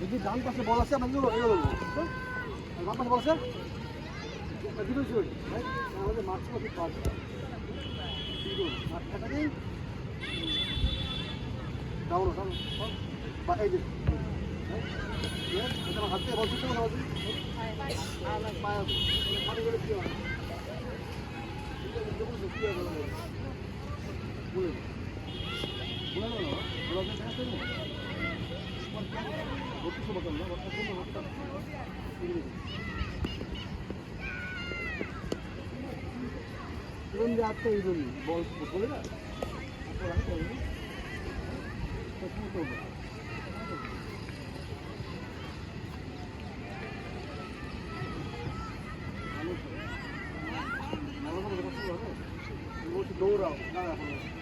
যদি ডান পাশে বল আছে আপনাকে এগুলো হ্যাঁ? বাম পাশে বল আছে? হ্যাঁ? আমাদের মাছ কত পাঁচ মাছটাকে দাঁড়ো দাঁড়ো এই যে। হ্যাঁ? হাতে পায়ে পায়ে পায়ে 올라오면 해야 되는 거야. 어떻게 수밖에 없나? 어떻게 수밖에 없다. 그런데 아까 이런 뭘 보고래? 아까 한 거예요? 저 친구 또 나눠서 내가 쓰고 하네. 이것이 노라고 나가고.